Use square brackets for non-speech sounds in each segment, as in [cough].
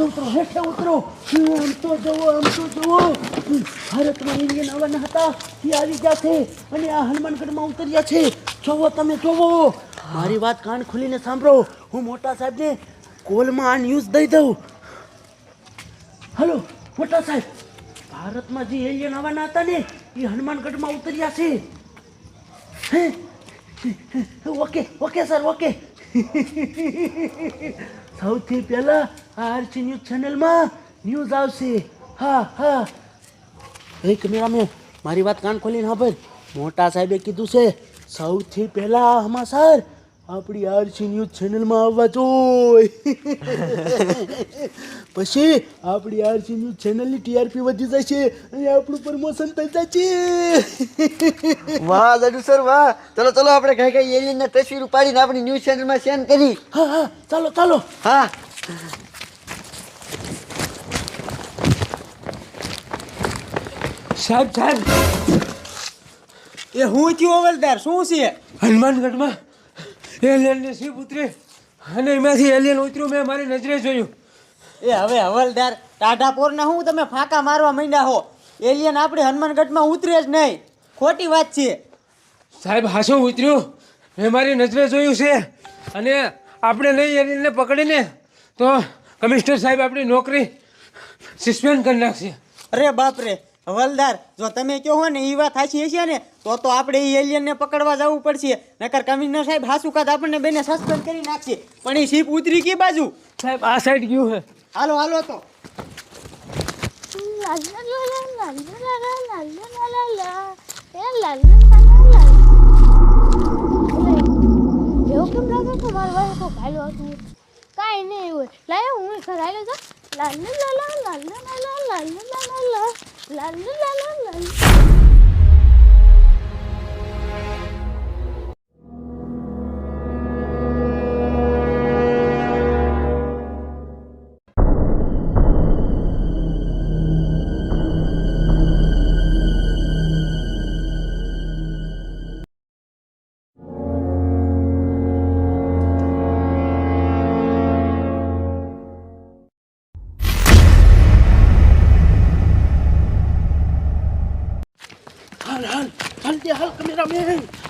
હેઠે ઉતરો હેઠે ઉતરો. આમ તો જવો આમ તો જવો. ભારતમાં ઇન્ડિયન આવવાના હતા એ આવી ગયા છે અને આ હનુમાનગઢમાં ઉતર્યા છે. જોવો તમે જોવો. મારી વાત કાન ખોલીને સાંભળો. હું મોટા સાહેબને કોલમાં આ ન્યૂઝ દઈ દઉં. હલો મોટા સાહેબ. ભારતમાં જે એલિયન આવવાના હતા ને એ હનુમાનગઢમાં ઉતર્યા છે. હે ઓકે ઓકે સર ઓકે. [laughs] સૌથી પહેલા આરસી ન્યૂઝ ચેનલમાં ન્યૂઝ આવશે. હા હા. એ કેમેરામેન મારી વાત કાન ખોલીને ભાઈ મોટા સાહેબે કીધું છે, સૌથી પહેલા સમાચાર આપણી આરસી ન્યૂઝ ચેનલમાં આવવા જોઈએ [laughs] પછી આપણી આરસી ન્યૂઝ ચેનલની ટીઆરપી વધી જશે અને આપણું પ્રમોશન થઈ જશે. વાહ દાદુ સર વાહ. ચલો ચલો આપણે કઈ કઈ એલિયનના તસવીર ઉપાડીને આપણી ન્યૂઝ ચેનલમાં શેર કરી. હા હા ચાલો ચાલો. હા. સાહેબ સાહેબ. એ હું થયું અવલદાર? શું છે? હનુમાનગઢમાં એલિયનની સીપ ઉતરી અને એમાંથી એલિયન ઉતર્યું મેં મારી નજરે જોયું. એ હવે હવલદાર ટાઢા પોરના હું તમે ફાંકા મારવા માંડ્યા હો? એલિયન આપણે હનુમાનગઢમાં ઉતરે જ નહીં. ખોટી વાત છે. સાહેબ હાશું ઉતર્યું. મેં મારી નજરે જોયું છે. અને આપણે નહીં એલિયનને પકડીને તો કમિશનર સાહેબ આપણી નોકરી સસ્પેન્ડ કરી નાખશે. અરે બાપ રે હવલદાર જો તમે કહો હો ને એ વાત સાચી હશે ને તો તો આપણે એ એલિયનને પકડવા જવું પડશે નકર કમિશનર સાહેબ હાસુ કાત આપણને બેને સસ્પેન્ડ કરી નાખશે પણ એ શીપ ઉતરી કી બાજુ સાહેબ આ સાઈડ ગયું હે હાલો હાલો તો લાલ લાલ. Eh, એવું કેમ લાગે કે મારા વાળે કાયલો હતું કાંઈ નહીં એવું લાય હું ઘર લાલ લાલ લા લાલ લાલ લા લાલ લાલ લા لا لا لا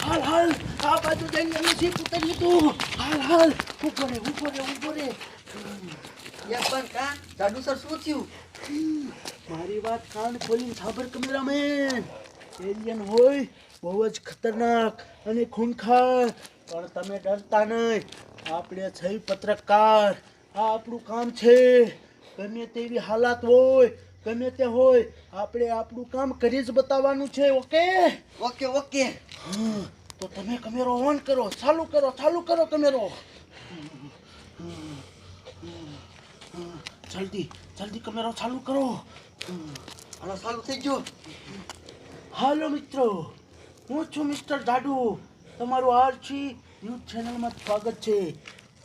હાલ હાલ, આ બાજુ જઈને એનું જીપ ઉતરી તું હાલ હાલ ઊભો રે ઊભો રે ઊભો પણ કા જાડુ સર, શું થયું? મારી વાત કાન ખોલીને સાંભળ કેમેરામેન એલિયન હોય, બહુ જ ખતરનાક અને ખૂનખાર. પણ તમે ડરતા નહીં. આપણે છે પત્રકાર. આ આપણું કામ છે. ગમે તેવી હાલાત હોય ગમે તે હોય આપણે આપણું કામ કરી જ બતાવવાનું છે ઓકે? Okay okay. તો તમે કેમેરો ઓન કરો ચાલુ કરો ચાલુ કરો કેમેરો. જલ્દી જલ્દી કેમેરો ચાલુ કરો. હાલો ચાલુ થઈ ગયું. હાલો મિત્રો હું છું મિસ્ટર જાડુ તમારું આરસી ન્યૂઝ ચેનલમાં સ્વાગત છે.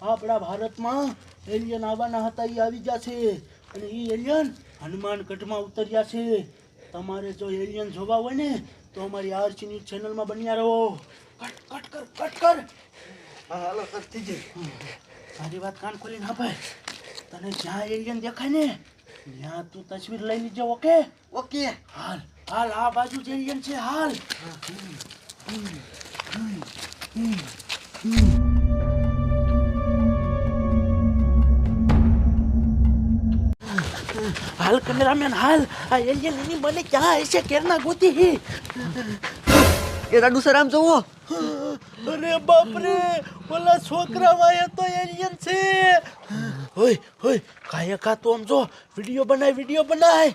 આપણા ભારતમાં એલિયન આવવાના હતા એ આવી ગયા છે. અને એ એલિયન હનુમાનગઢમાં ઉતર્યા છે. તમારે જો એલિયન જોવા હોય ને તો અમારી આરસી ન્યૂઝ ચેનલમાં બન્યા રહો. કટ કટ કર કટ કર. હા હાલો કટ થઈ જાય. મારી વાત કાન ખોલીને ભાઈ. તને જ્યાં એલિયન દેખાય ને ત્યાં તું તસવીર લઈ લીજે ઓકે? ઓકે. હાલ હાલ આ બાજુ જ એલિયન છે હાલ. હાલ કેમેરામેન હાલ. આ એલિયન એની મને ક્યાં હશે? કેરના ગોતી હી. એ દાદુ સર આમ જોવો. અરે બાપ રે ઓલા છોકરા વાયા તો એલિયન છે. ઓય ઓય કાયા કા તું આમ જો? વિડિયો બનાય વિડિયો બનાય.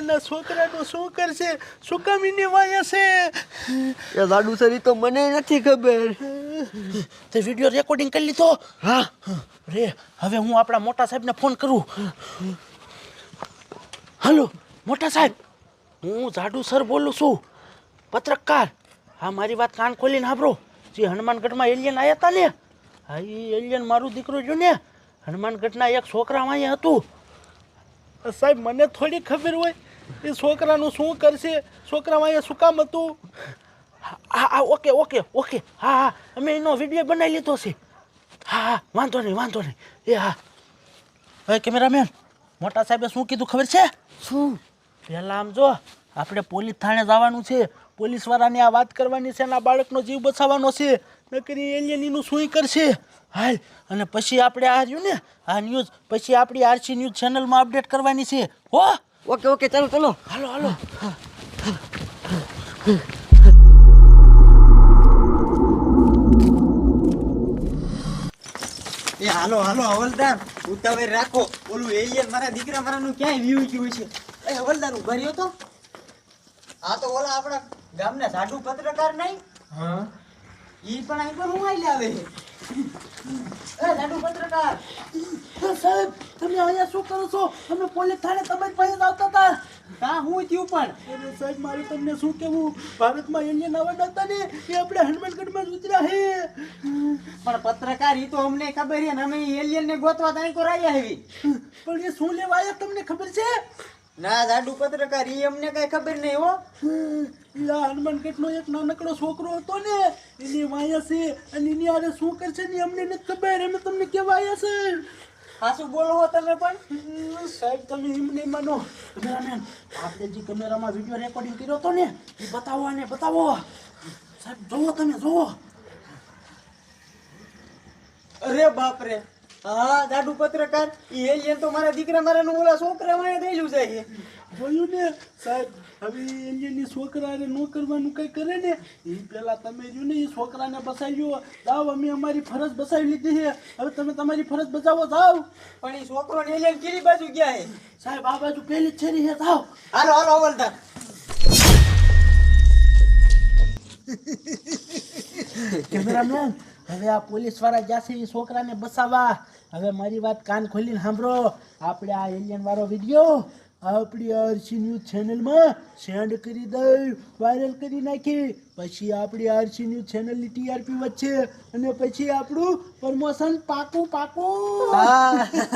નાના છોકરાનો શું કરશે? શું કામ એને વાયા છે? એ લાડુ સર તો મને નથી ખબર. તે વિડિયો રેકોર્ડિંગ કરી લીધો? હા. રે હવે હું આપણા મોટા સાહેબને ફોન કરું. હલો મોટા સાહેબ હું જાડુ સર બોલું છું. પત્રકાર હા મારી વાત કાન ખોલીને સાંભળો. જે હનુમાનગઢમાં એલિયન આવ્યા હતા ને? હા એ એલિયન મારું દીકરો જો ને હનુમાનગઢના એક છોકરામાં અહીંયા હતું. સાહેબ મને થોડી ખબર હોય. એ છોકરાનું શું કરશે? છોકરામાં અહીંયા શું કામ હતું? હા હા ઓકે ઓકે ઓકે. હા હા અમે એનો વીડિયો બનાવી લીધો છે. હા હા વાંધો નહીં વાંધો નહીં. એ હા. હવે કેમેરામેન મોટા સાહેબે શું કીધું ખબર છે? શું? પહેલાં આમ જો આપણે પોલીસ થાણે જવાનું છે. પોલીસવાળાને આ વાત કરવાની છે અને આ બાળકનો જીવ બચાવવાનો છે. નકરી એલિયનીનું શું કરશે? હાલ અને પછી આપણે આ રહ્યું ને આ ન્યૂઝ પછી આપણી આરસી ન્યૂઝ ચેનલમાં અપડેટ કરવાની છે. હો? ઓકે ઓકે ચાલો ચાલો. હાલો હાલો. એ હાલો હાલો હવલદાર. ઉતાવળ રાખો. ઓલું એલિયન મારા દીકરા મારાનું ક્યાંય વ્યૂ ગયું છે? એ હવલદાર ઊભા રહ્યો તો. આ તો ઓલા આપણા ગામના સાડુ પત્રકાર નહીં? હા. ઈ પણ અહીં પર હું આઈ લાવે છે એ પત્રકાર. સાહેબ તમે અહીંયા શું કરો છો? અમે પોલીસ થાણે પાસે જ આવતા હતા. કા હું થયું પણ. સાહેબ મારે તમને શું કહેવું? ભારતમાં એલિયન આવવાના હતા ને એ આપણે હનુમાનગઢમાં ઉતર્યા હે. પણ પત્રકાર ઈ તો અમને ખબર છે ને અમે એલિયન ને ગોતવા તાઈ કોર આવી પણ એ શું લેવા આવ્યા તમને ખબર છે? ના દાડુ પત્રકાર ઈ અમને કઈ ખબર નહીં હો. હનુમાન કેટલો એક નાનકડો છોકરો હતો ને એની વાયા છે અને એની આરે શું કરશે ને અમને નથી ખબર અમે તમને કેવા આવ્યા છે. હાસુ બોલો હો તમે પણ. સાહેબ તમે એમ નહીં માનો. કેમેરામેન આપણે જે કેમેરામાં વીડિયો રેકોર્ડિંગ કર્યો હતો ને એ બતાવો અને બતાવો. સાહેબ જોવો તમે જોવો અરે બાપ રે હા દાદુ પત્રકાર ઈ એલિયન તો મારા દીકરા મારા નું ઓલા છોકરા માં થયેલું છે એ. જોયું ને સાહેબ હવે એલિયનની છોકરાને નો કરવાનું કઈ કરે ને? એ પેલા તમે જો ને એ છોકરાને બસાવ્યો જાઓ અમે અમારી ફરજ બસાવી લીધી છે. હવે તમે તમારી ફરજ બચાવો જાઓ. પણ એ છોકરો ને એલિયન કીરી બાજુ ગયા હે સાહેબ આ બાજુ પેલી જ છેરી છે જાઓ. હાલો હાલો અવલદાર કેમેરામેન હવે આ પોલીસવાળા ગયા છે એ છોકરાને બસાવવા હવે મારી વાત કાન ખોલીને સાંભળો. આપણે આ એલિયન વાળો વીડિયો આપણી આરસી ન્યૂઝ ચેનલમાં સેન્ડ કરી દઈ વાયરલ કરી નાખી. પછી આપણી આરસી ન્યૂઝ ચેનલની ટીઆરપી વધશે અને પછી આપણું પ્રમોશન પાકું પાકું.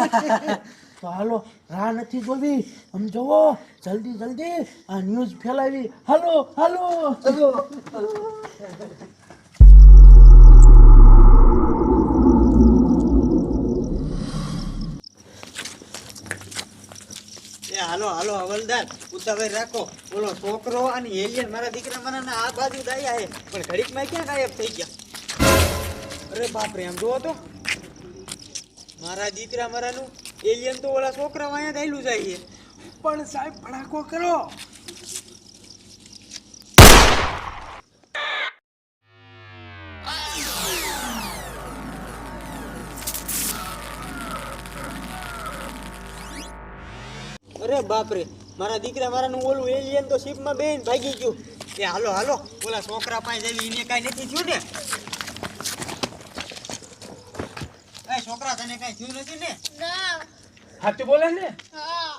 [laughs] તો હાલો રાહ નથી જોવી. આમ જોવો જલ્દી જલ્દી આ ન્યૂઝ ફેલાવી. હાલો. હાલો. હાલો હાલો, હવલદાર ઉતાવળ રાખો. બોલો, છોકરો અને એલિયન, મારા દીકરા મારા આ બાજુ દાયા હે પણ ઘડીકમાં ક્યાં ગાયબ થઈ ગયા? અરે બાપ રે આમ જોવો તો. મારા દીકરા મારાનું એલિયન તો ઓલા છોકરા અહીંયા થયેલું જાય છે. પણ સાહેબ, ભડાકો કરો. અરે બાપ રે મારા દીકરા મારાનું ઓલું એલિયન તો શિપમાં બેન ભાગી ગયું. એ હાલો હાલો. ઓલા છોકરા પાસે જઈ એને કાંઈ નથી થયું ને? એ છોકરા તને કાંઈ થયું નથી ને? ના. બોલે ને? હા.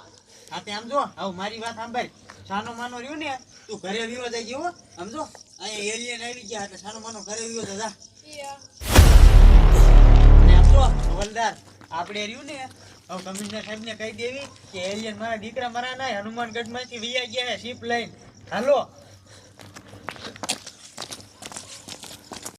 સમજો આમ જો હવે મારી વાત સાંભળ. સાનો માનો રહ્યું ને તું ઘરે વિરો જઈ ગયો સમજો અહીંયા એલિયન આવી ગયા એટલે સાનો માનો ઘરે વિરો જા યા આપણે રહ્યું ને, હવે કમિશનર સાહેબને કહી દેવી કે એલિયન મારા દીકરા મારા ના હનુમાનગઢમાંથી વિયા ગયા શીપ લઈને. હાલો